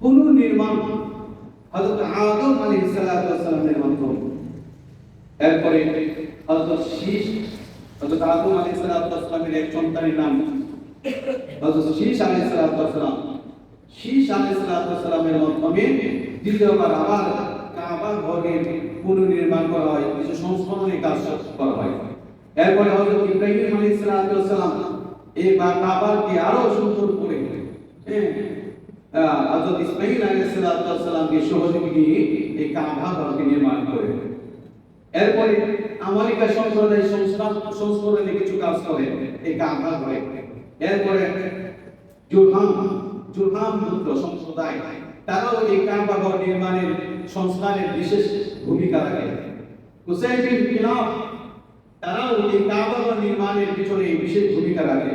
পুনর্নির্মাণ হযরত আদম আলাইহিস সালাতু ওয়াস সালামের মাধ্যমে। এরপরে হযরত শীষ, হযরত আদম আলাইহিস সালাতু এক সন্তানের নাম হযরত শীষ আলাইহিস সালাতু শীষ আলাইহিস সালাতু মাধ্যমে দ্বিতীয়বার আবার কাবা ঘরের পুনর্নির্মাণ করা হয়, কিছু সংস্করণের কাজ করা হয়। এরপরে হযরত ইব্রাহিম আলাইহিস সালাতু ওয়াস এই কাবাকে আরও সুন্দর করে হ্যাঁ আহ, হযরত ইসমাঈল আলাইহিস সালাতু ওয়াস সালামকে সহযোগী এই কাবা ঘরকে নির্মাণ করে। এরপরে আমেরিকা সম্প্রদায় সংস্কার সংস্করণে কিছু কাজ করে এই কাবা ঘরে। এরপরে জুরহাম জুরহাম পুত্র সম্প্রদায় তারাও এই কাবা ঘর নির্মাণের সংস্কারের বিশেষ ভূমিকা রাখে। হুসাইন বিন কিলাব তারাও এই কাবা ঘর নির্মাণের পিছনে বিশেষ ভূমিকা রাখে।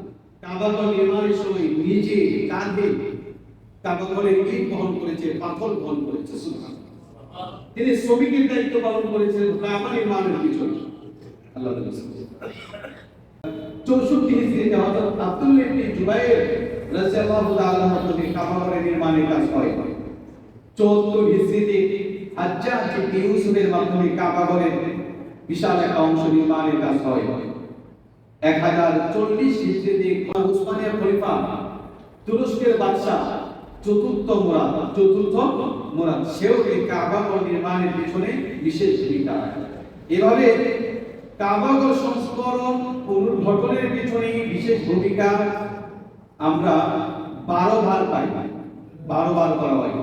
কাবা ঘর নির্মাণের সময় নিজে কাঁধে ইট বহন করেছে, পাথর বহন করেছে, সুবহানাল্লাহ। তিনি শ্রমিকের দায়িত্ব পালন করেছেন কাবা নির্মাণের পিছনে। আল্লাহ চৌষট্টি হযরত আব্দুল্লাহ ইবনে রাদিয়াল্লাহু তাআলা নির্মাণের কাজ হয় 74 হিজরিতে হাজ্জাজ ইউসুফের মাধ্যমে কাবা ঘরের বিশাল একটা অংশ নির্মাণের কাজ হয় 1040 হিজরিতে উসমানিয়া খলিফা তুরস্কের বাদশা চতুর্থ মুরাদ চতুর্থ মুরাদ। সেও এই কাবা ঘর নির্মাণের পিছনে বিশেষ ভূমিকা রাখে। এভাবে কাবাগর সংস্করণ পুনর্গঠনের পিছনে বিশেষ ভূমিকা আমরা বারো বার পাই, বারো বার করা হয়।